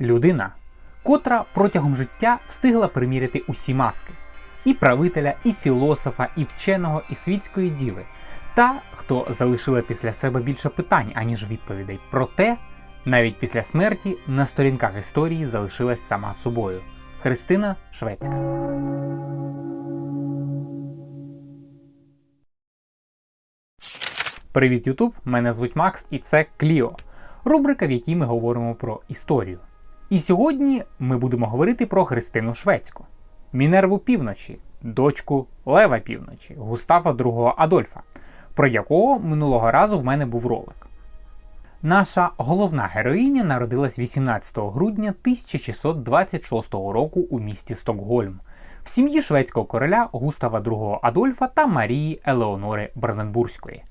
Людина, котра протягом життя встигла приміряти усі маски і правителя, і філософа, і вченого, і світської діви, та хто залишила після себе більше питань, аніж відповідей. Проте, навіть після смерті на сторінках історії залишилась сама собою. Христина Шведська. Привіт, Ютуб! Мене звуть Макс, і це Кліо, рубрика, в якій ми говоримо про історію. І сьогодні ми будемо говорити про Христину Шведську, Мінерву Півночі, дочку Лева Півночі, Густава II Адольфа, про якого минулого разу в мене був ролик. Наша головна героїня народилась 18 грудня 1626 року у місті Стокгольм в сім'ї шведського короля Густава II Адольфа та Марії Елеонори Бранденбурзької.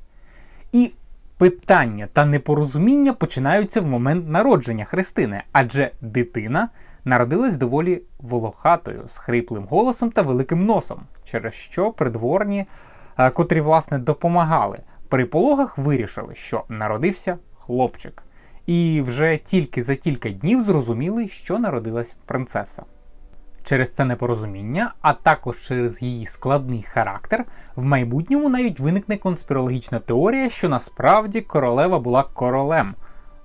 І питання та непорозуміння починаються в момент народження Христини, адже дитина народилась доволі волохатою, з хриплим голосом та великим носом, через що придворні, е, котрі власне допомагали при пологах, вирішили, що народився хлопчик. І вже тільки за кілька днів зрозуміли, що народилась принцеса. Через це непорозуміння, а також через її складний характер, в майбутньому навіть виникне конспірологічна теорія, що насправді королева була королем,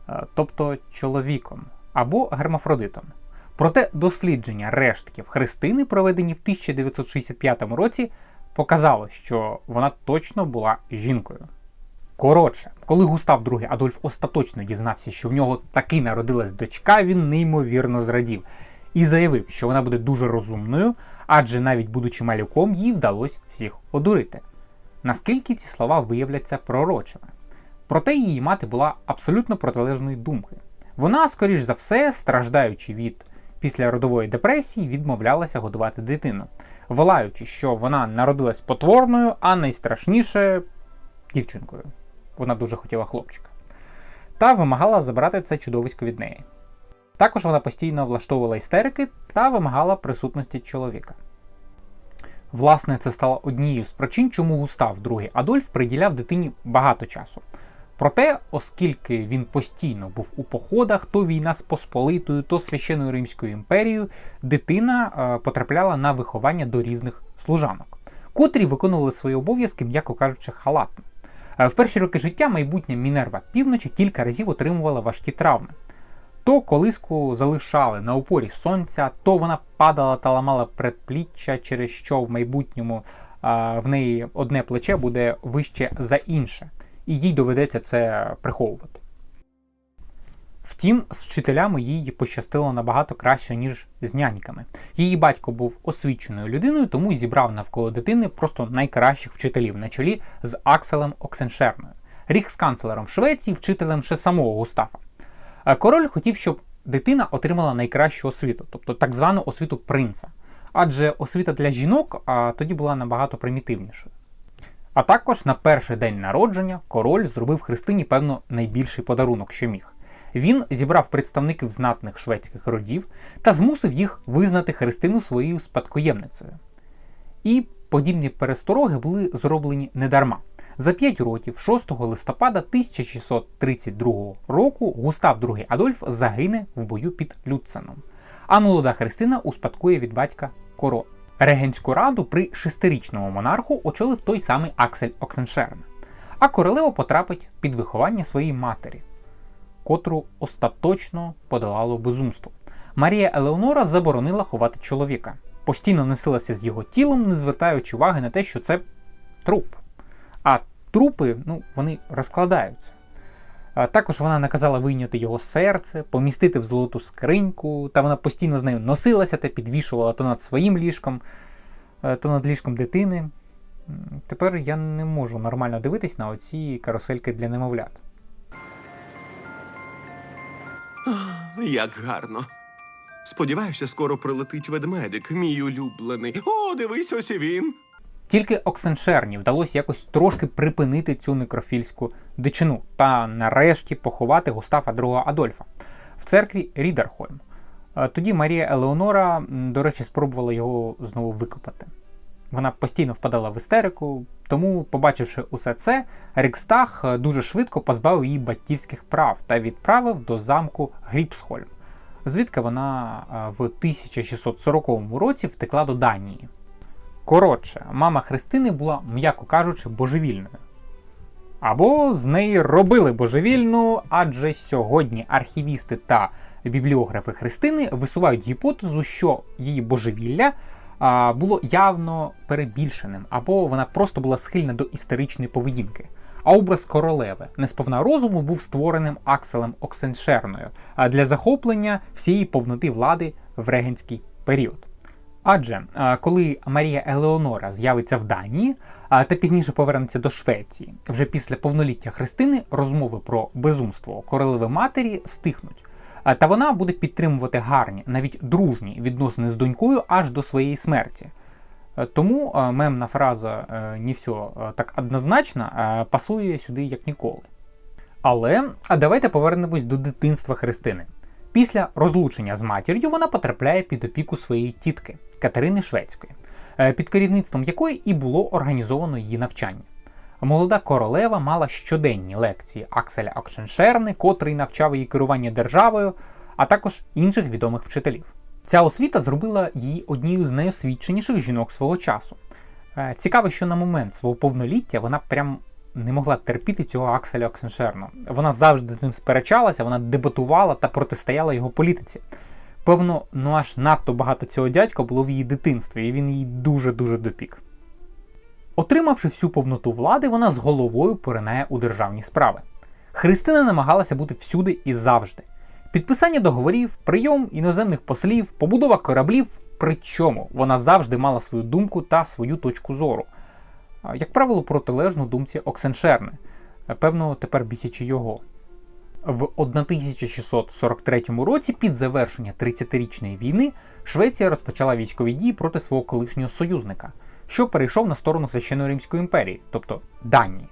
е, тобто чоловіком або гермафродитом. Проте дослідження рештків Христини, проведені в 1965 році, показало, що вона точно була жінкою. Коротше, коли Густав II Адольф остаточно дізнався, що в нього таки народилась дочка, він неймовірно зрадів і заявив, що вона буде дуже розумною, адже навіть будучи малюком, їй вдалося всіх одурити. Наскільки ці слова виявляться пророчими? Проте її мати була абсолютно протилежної думки. Вона, скоріш за все, страждаючи від післяродової депресії, відмовлялася годувати дитину, волаючи, що вона народилась потворною, а найстрашніше дівчинкою. Вона дуже хотіла хлопчика. Та вимагала забрати це чудовисько від неї. Також вона постійно влаштовувала істерики та вимагала присутності чоловіка. Власне, це стало однією з причин, чому Густав II Адольф приділяв дитині багато часу. Проте, оскільки він постійно був у походах, то війна з Посполитою, то священною Римською імперією, дитина е, потрапляла на виховання до різних служанок, котрі виконували свої обов'язки, м'яко кажучи, халатно. Е, в перші роки життя майбутня Мінерва півночі кілька разів отримувала важкі травми. То колиску залишали на опорі сонця, то вона падала та ламала предпліччя, через що в майбутньому а, в неї одне плече буде вище за інше, і їй доведеться це приховувати. Втім, з вчителями їй пощастило набагато краще, ніж з няньками. Її батько був освіченою людиною, тому зібрав навколо дитини просто найкращих вчителів на чолі з Акселем Оксеншерною, ріксканцлером Швеції, вчителем ще самого Густафа. Король хотів, щоб дитина отримала найкращу освіту, тобто так звану освіту принца. Адже освіта для жінок а, тоді була набагато примітивнішою. А також на перший день народження король зробив Христині, певно, найбільший подарунок, що міг. Він зібрав представників знатних шведських родів та змусив їх визнати Христину своєю спадкоємницею. І подібні перестороги були зроблені недарма. За 5 років, 6 листопада 1632 року, Густав II Адольф загине в бою під Люценом, а молода Христина успадкує від батька коро. Регенську раду при шестирічному монарху очолив той самий Аксель Оксеншерн, а королева потрапить під виховання своєї матері, котру остаточно подолало безумство. Марія Елеонора заборонила ховати чоловіка, постійно носилася з його тілом, не звертаючи уваги на те, що це труп. А трупи ну, вони розкладаються. Також вона наказала вийняти його серце, помістити в золоту скриньку, та вона постійно з нею носилася та підвішувала то над своїм ліжком, е, то над ліжком дитини. Тепер я не можу нормально дивитись на оці карусельки для немовлят. Як гарно. Сподіваюся, скоро прилетить ведмедик, мій улюблений. О, дивись, ось і він. Тільки Оксеншерні вдалося якось трошки припинити цю некрофільську дичину та нарешті поховати Густафа II Адольфа в церкві Рідерхольм. Тоді Марія Елеонора, до речі, спробувала його знову викопати. Вона постійно впадала в істерику, тому, побачивши усе це, Рікстаг дуже швидко позбавив її батьківських прав та відправив до замку Гріпсхольм, звідки вона е, в 1640 році втекла до Данії. Коротше, мама Христини була, м'яко кажучи, божевільною. Або з неї робили божевільну, адже сьогодні архівісти та бібліографи Христини висувають гіпотезу, що її божевілля було явно перебільшеним, або вона просто була схильна до істеричної поведінки. А образ королеви несповна розуму був створеним Акселем Оксеншерною для захоплення всієї повноти влади в регенський період. Адже коли Марія Елеонора з'явиться в Данії та пізніше повернеться до Швеції, вже після повноліття Христини розмови про безумство королеви матері стихнуть. Та вона буде підтримувати гарні, навіть дружні відносини з донькою аж до своєї смерті. Тому мемна фраза е, «не все так однозначно пасує сюди як ніколи. Але давайте повернемось до дитинства Христини. Після розлучення з матір'ю вона потрапляє під опіку своєї тітки Катерини Шведської, е, під керівництвом якої і було організовано її навчання. Молода королева мала щоденні лекції Акселя Окшеншерни, котрий навчав її керування державою, а також інших відомих вчителів. Ця освіта зробила її однією з найосвіченіших жінок свого часу. Е, Цікаво, що на момент свого повноліття вона прям не могла терпіти цього Акселя Оксеншерна. Вона завжди з ним сперечалася, вона дебатувала та протистояла його політиці. Певно, ну аж надто багато цього дядька було в її дитинстві, і він її дуже-дуже допік. Отримавши всю повноту влади, вона з головою поринає у державні справи. Христина намагалася бути всюди і завжди. Підписання договорів, прийом іноземних послів, побудова кораблів, причому вона завжди мала свою думку та свою точку зору. Як правило, протилежну думці Оксеншерни, певно, тепер бісячи його. В 1643 році, під завершення 30-річної війни, Швеція розпочала військові дії проти свого колишнього союзника, що перейшов на сторону Священної Римської імперії, тобто Данії.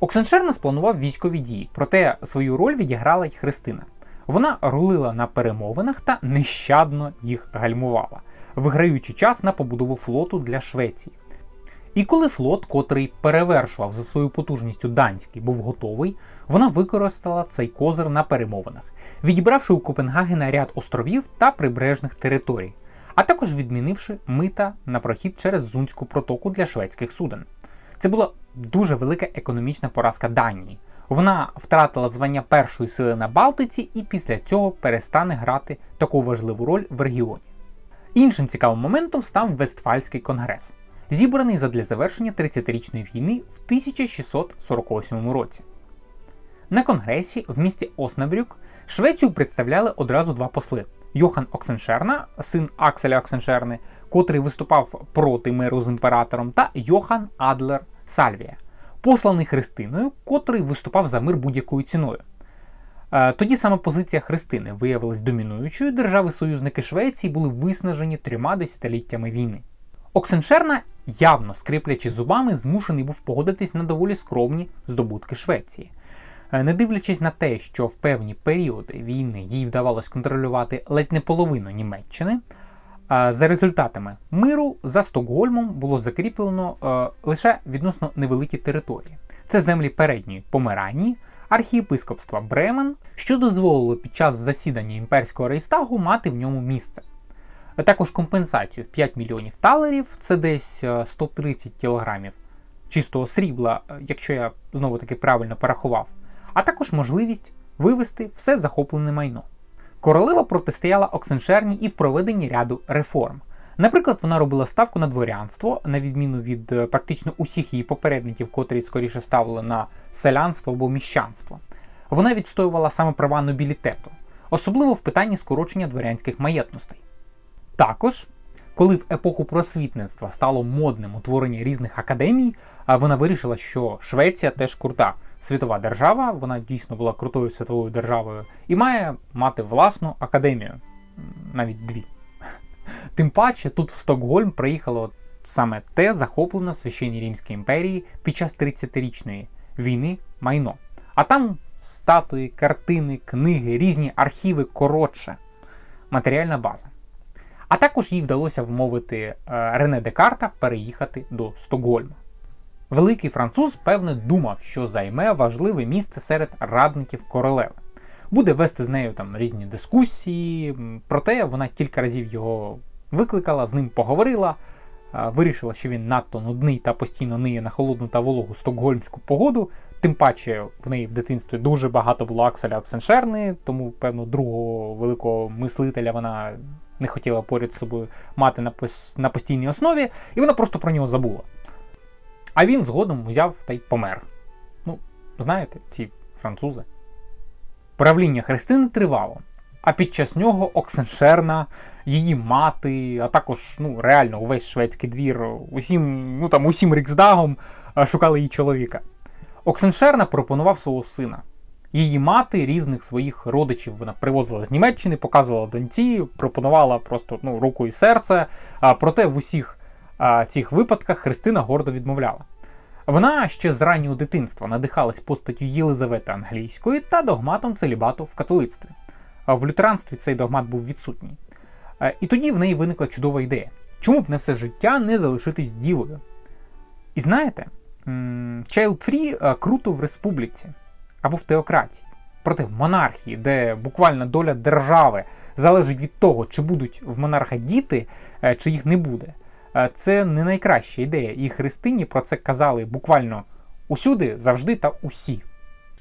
Оксеншерна спланував військові дії, проте свою роль відіграла й Христина. Вона рулила на перемовинах та нещадно їх гальмувала, виграючи час на побудову флоту для Швеції. І коли флот, котрий перевершував за свою потужністю данський, був готовий, вона використала цей козир на перемовинах, відібравши у Копенгагена ряд островів та прибережних територій, а також відмінивши мита на прохід через Зунську протоку для шведських суден. Це була дуже велика економічна поразка Данії. Вона втратила звання першої сили на Балтиці і після цього перестане грати таку важливу роль в регіоні. Іншим цікавим моментом став Вестфальський конгрес, зібраний задля завершення 30-річної війни в 1648 році. На конгресі в місті Оснабрюк Швецію представляли одразу два посли: Йохан Оксеншерна, син Акселя Оксеншерни, котрий виступав проти миру з імператором, та Йохан Адлер Сальвія, посланий Христиною, котрий виступав за мир будь-якою ціною. Е, Тоді саме позиція Христини виявилась домінуючою, держави-союзники Швеції були виснажені трьома десятиліттями війни. Оксеншерна, явно скриплячи зубами, змушений був погодитись на доволі скромні здобутки Швеції. Е, Не дивлячись на те, що в певні періоди війни їй вдавалось контролювати ледь не половину Німеччини, е, за результатами миру за Стокгольмом було закріплено е, лише відносно невеликі території. Це землі передньої Померанії, архієпископства Бремен, що дозволило під час засідання імперського рейстагу мати в ньому місце. А Також компенсацію в 5 мільйонів талерів, це десь е, 130 кілограмів чистого срібла, е, якщо я знову таки правильно порахував, а також можливість вивести все захоплене майно. Королева протистояла Оксеншерні і в проведенні ряду реформ. Наприклад, вона робила ставку на дворянство, на відміну від е, практично усіх її попередників, котрі скоріше ставили на селянство або міщанство. Вона відстоювала саме права нобілітету, особливо в питанні скорочення дворянських маєтностей. Також, коли в епоху просвітництва стало модним утворення різних академій, вона вирішила, що Швеція теж крута світова держава, вона дійсно була крутою світовою державою, і має мати власну академію, навіть дві. Тим паче, тут в Стокгольм приїхало саме те захоплене в Священній Римській імперії під час 30-річної війни майно. А там статуї, картини, книги, різні архіви, коротше, матеріальна база. А також їй вдалося вмовити е, Рене Декарта переїхати до Стокгольма. Великий француз, певне, думав, що займе важливе місце серед радників королеви. буде вести з нею там різні дискусії. Проте вона кілька разів його викликала, з ним поговорила, вирішила, що він надто нудний та постійно ниє на холодну та вологу стокгольмську погоду. Тим паче в неї в дитинстві дуже багато було Акселя Оксеншерни, тому, певно, другого великого мислителя вона не хотіла поряд з собою мати на, на постійній основі, і вона просто про нього забула. А він згодом взяв та й помер. Ну, знаєте, ці французи. Правління Христини тривало, а під час нього Оксеншерна, її мати, а також ну, реально увесь шведський двір, усім, ну, там, усім Ріксдагом шукали її чоловіка. Оксеншерна пропонував свого сина. Її мати різних своїх родичів вона привозила з Німеччини, показувала доньці, пропонувала просто ну, руку і серце. А, проте в усіх а, цих випадках Христина гордо відмовляла. Вона ще з раннього дитинства надихалась постаттю Єлизавети Англійської та догматом целібату в католицтві. А в лютеранстві цей догмат був відсутній. Е, І тоді в неї виникла чудова ідея. Чому б не все життя не залишитись дівою? І знаєте, Child Free е, круто в республіці або в теократії. Проте в монархії, де буквально доля держави залежить від того, чи будуть в монарха діти, е, чи їх не буде. Е, Це не найкраща ідея, і христині про це казали буквально усюди, завжди та усі.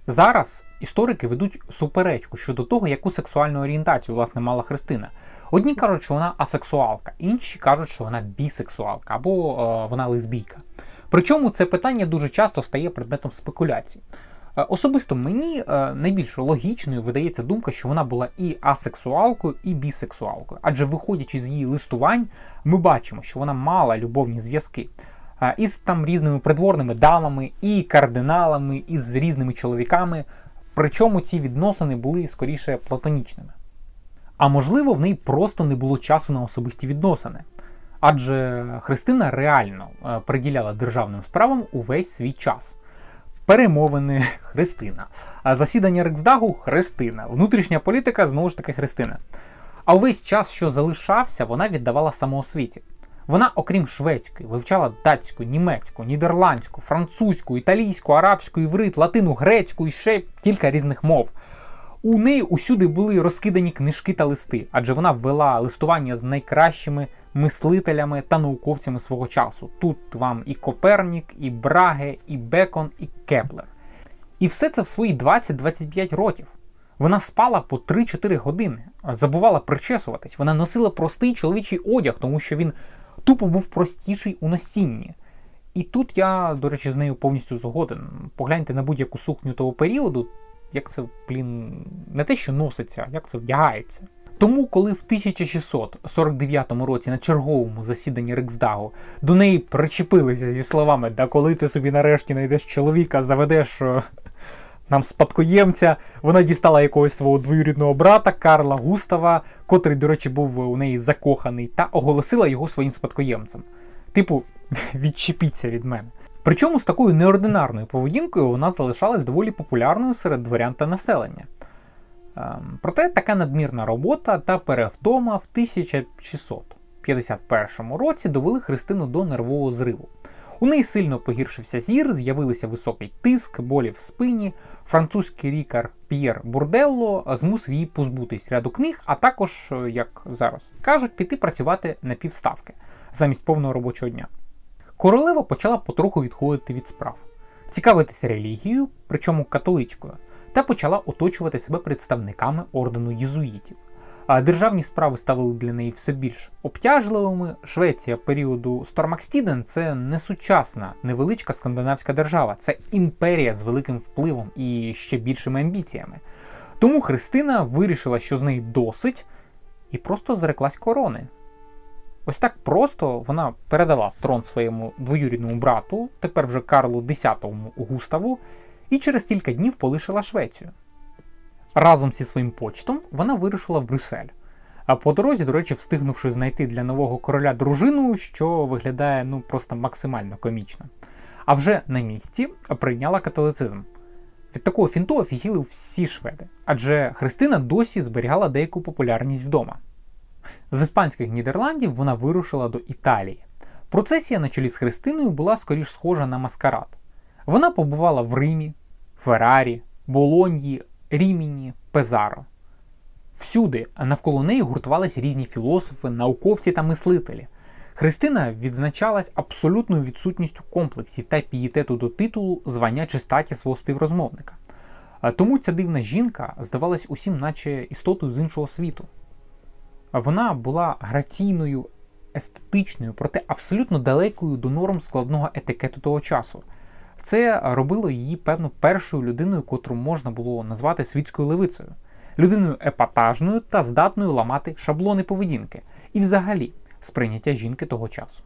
Зараз історики ведуть суперечку щодо того, яку сексуальну орієнтацію власне мала Христина. Одні кажуть, що вона асексуалка, інші кажуть, що вона бісексуалка або е, вона лесбійка. Причому це питання дуже часто стає предметом спекуляцій. Е, Особисто мені е, найбільш логічною видається думка, що вона була і асексуалкою, і бісексуалкою. Адже виходячи з її листувань, ми бачимо, що вона мала любовні зв'язки е, із там різними придворними дамами, і кардиналами, і з різними чоловіками. Причому ці відносини були скоріше платонічними. А можливо, в неї просто не було часу на особисті відносини. Адже Христина реально е, приділяла державним справам увесь свій час. Перемовини Христина, засідання Риксдагу Христина, внутрішня політика знову ж таки Христина. А увесь час, що залишався, вона віддавала самоосвіті. Вона, окрім шведської, вивчала датську, німецьку, нідерландську, французьку, італійську, арабську, іврит, латину, грецьку і ще кілька різних мов. У неї усюди були розкидані книжки та листи, адже вона вела листування з найкращими мислителями та науковцями свого часу. Тут вам і Копернік, і Браге, і Бекон, і Кеплер. І все це в свої 20-25 років. Вона спала по 3-4 години, забувала причесуватись, вона носила простий чоловічий одяг, тому що він тупо був простіший у носінні. І тут я, до речі, з нею повністю згоден. Погляньте на будь-яку сукню того періоду, як це, блін, не те, що носиться, як це вдягається. Тому, коли в 1649 році на черговому засіданні Риксдагу до неї причепилися зі словами Да коли ти собі нарешті знайдеш чоловіка, заведеш е, нам спадкоємця, вона дістала якогось свого двоюрідного брата Карла Густава, котрий, до речі, був у неї закоханий, та оголосила його своїм спадкоємцем. Типу, відчепіться від мене. Причому з такою неординарною поведінкою вона залишалась доволі популярною серед дворян та населення. Ем, Проте така надмірна робота та перевтома в 1651 році довели Христину до нервового зриву. У неї сильно погіршився зір, з'явилися високий тиск, болі в спині. Французький лікар П'єр Бурделло змусив її позбутись ряду книг, а також, е, як зараз кажуть, піти працювати на півставки замість повного робочого дня. Королева почала потроху відходити від справ, цікавитися релігією, причому католицькою, та почала оточувати себе представниками ордену єзуїтів. А державні справи ставали для неї все більш обтяжливими. Швеція періоду Стормакстіден це не сучасна, невеличка скандинавська держава, це імперія з великим впливом і ще більшими амбіціями. Тому Христина вирішила, що з неї досить, і просто зреклась корони. Ось так просто вона передала трон своєму двоюрідному брату, тепер вже Карлу X Густаву, і через кілька днів полишила Швецію. Разом зі своїм почтом вона вирушила в Брюссель. А по дорозі, до речі, встигнувши знайти для нового короля дружину, що виглядає ну просто максимально комічно. А вже на місці прийняла католицизм. Від такого фінту офігіли всі шведи, адже Христина досі зберігала деяку популярність вдома. З іспанських Нідерландів вона вирушила до Італії. Процесія на чолі з Христиною була скоріш схожа на маскарад. Вона побувала в Римі, Феррарі, Болоньї, Ріміні, Пезаро. Всюди навколо неї гуртувалися різні філософи, науковці та мислителі. Христина відзначалась абсолютною відсутністю комплексів та пієтету до титулу, звання чи статі свого співрозмовника. Тому ця дивна жінка здавалась усім, наче істотою з іншого світу. Вона була граційною, естетичною, проте абсолютно далекою до норм складного етикету того часу. Це робило її, певно, першою людиною, котру можна було назвати світською левицею, людиною епатажною та здатною ламати шаблони поведінки і взагалі сприйняття жінки того часу.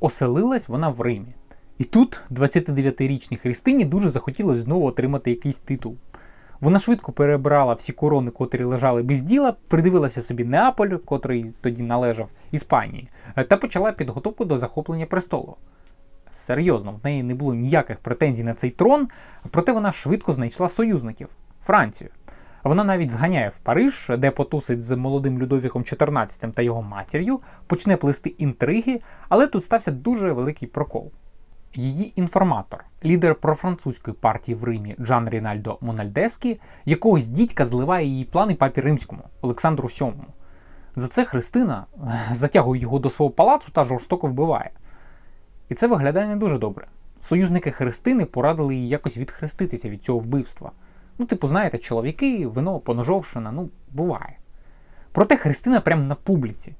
Оселилась вона в Римі. І тут 29-річній Христині дуже захотілося знову отримати якийсь титул. Вона швидко перебрала всі корони, котрі лежали без діла, придивилася собі Неаполь, котрий тоді належав Іспанії, та почала підготовку до захоплення престолу. Серйозно, в неї не було ніяких претензій на цей трон, проте вона швидко знайшла союзників Францію. Вона навіть зганяє в Париж, де потусить з молодим Людовіком XIV та його матір'ю, почне плести інтриги, але тут стався дуже великий прокол. Її інформатор, лідер профранцузької партії в Римі Джан Рінальдо Мональдескі, якогось дідька зливає її плани папі римському Олександру VII. За це Христина затягує його до свого палацу та жорстоко вбиває. І це виглядає не дуже добре. Союзники Христини порадили їй якось відхреститися від цього вбивства. Ну, типу, знаєте, чоловіки, вино, поножовщина, ну, буває. Проте Христина прямо на публіці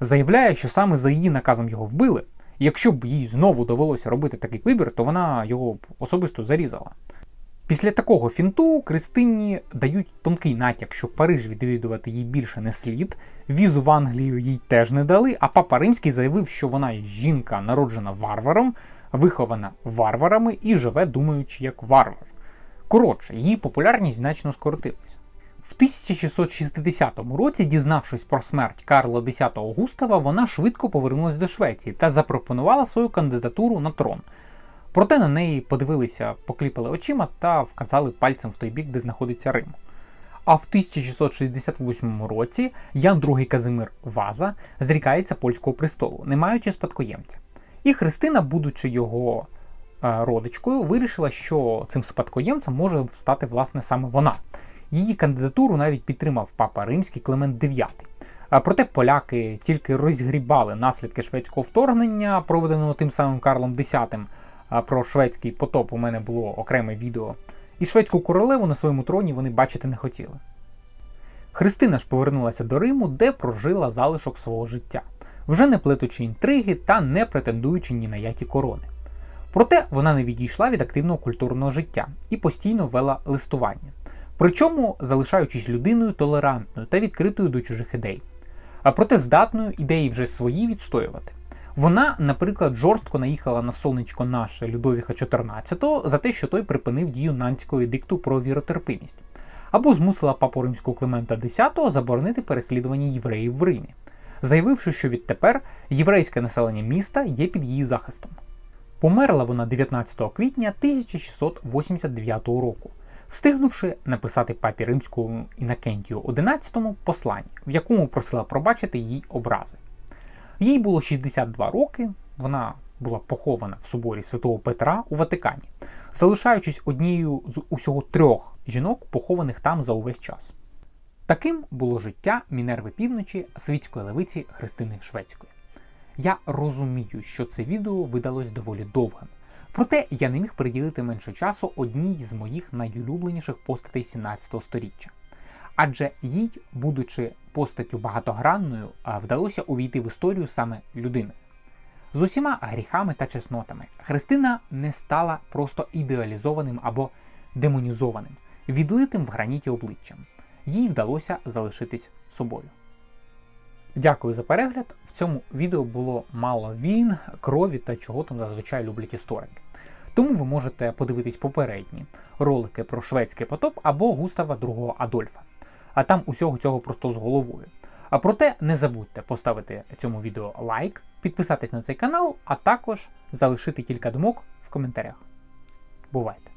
заявляє, що саме за її наказом його вбили, і якщо б їй знову довелося робити такий вибір, то вона його особисто зарізала. Після такого фінту Кристині дають тонкий натяк, що Париж відвідувати їй більше не слід, візу в Англію їй теж не дали, а папа Римський заявив, що вона жінка, народжена варваром, вихована варварами і живе, думаючи як варвар. Коротше, її популярність значно скоротилася. В 1660 році, дізнавшись про смерть Карла X Густава, вона швидко повернулася до Швеції та запропонувала свою кандидатуру на трон. Проте на неї подивилися, покліпали очима та вказали пальцем в той бік, де знаходиться Рим. А в 1668 році Ян II Казимир Ваза зрікається польського престолу, не маючи спадкоємця. І Христина, будучи його е, родичкою, вирішила, що цим спадкоємцем може стати власне саме вона. Її кандидатуру навіть підтримав папа римський Климент IX. Проте поляки тільки розгрібали наслідки шведського вторгнення, проведеного тим самим Карлом X. А Про шведський потоп у мене було окреме відео. І шведську королеву на своєму троні вони бачити не хотіли. Христина ж повернулася до Риму, де прожила залишок свого життя, вже не плетучи інтриги та не претендуючи ні на які корони. Проте вона не відійшла від активного культурного життя і постійно вела листування, причому залишаючись людиною толерантною та відкритою до чужих ідей, а проте здатною ідеї вже свої відстоювати. Вона, наприклад, жорстко наїхала на сонечко наше Людовіха XIV за те, що той припинив дію нанського едикту про віротерпимість, або змусила папу римського Климента X заборонити переслідування євреїв в Римі, заявивши, що відтепер єврейське населення міста є під її захистом. Померла вона 19 квітня 1689 року, встигнувши написати папі римському Інакентію XI послання, в якому просила пробачити їй образи. Їй було 62 роки, вона була похована в соборі святого Петра у Ватикані, залишаючись однією з усього трьох жінок, похованих там за увесь час. Таким було життя Мінерви Півночі світської левиці Христини Шведської. Я розумію, що це відео видалось доволі довгим, проте я не міг приділити менше часу одній з моїх найулюбленіших постатей 17 століття. Адже їй, будучи постаттю багатогранною, вдалося увійти в історію саме людини. З усіма гріхами та чеснотами Христина не стала просто ідеалізованим або демонізованим, відлитим в граніті обличчям. Їй вдалося залишитись собою. Дякую за перегляд. В цьому відео було мало війн, крові та чого там зазвичай люблять історики. Тому ви можете подивитись попередні ролики про шведський потоп або Густава II Адольфа. А там усього цього просто з головою. А проте не забудьте поставити цьому відео лайк, підписатись на цей канал, а також залишити кілька думок в коментарях. Бувайте!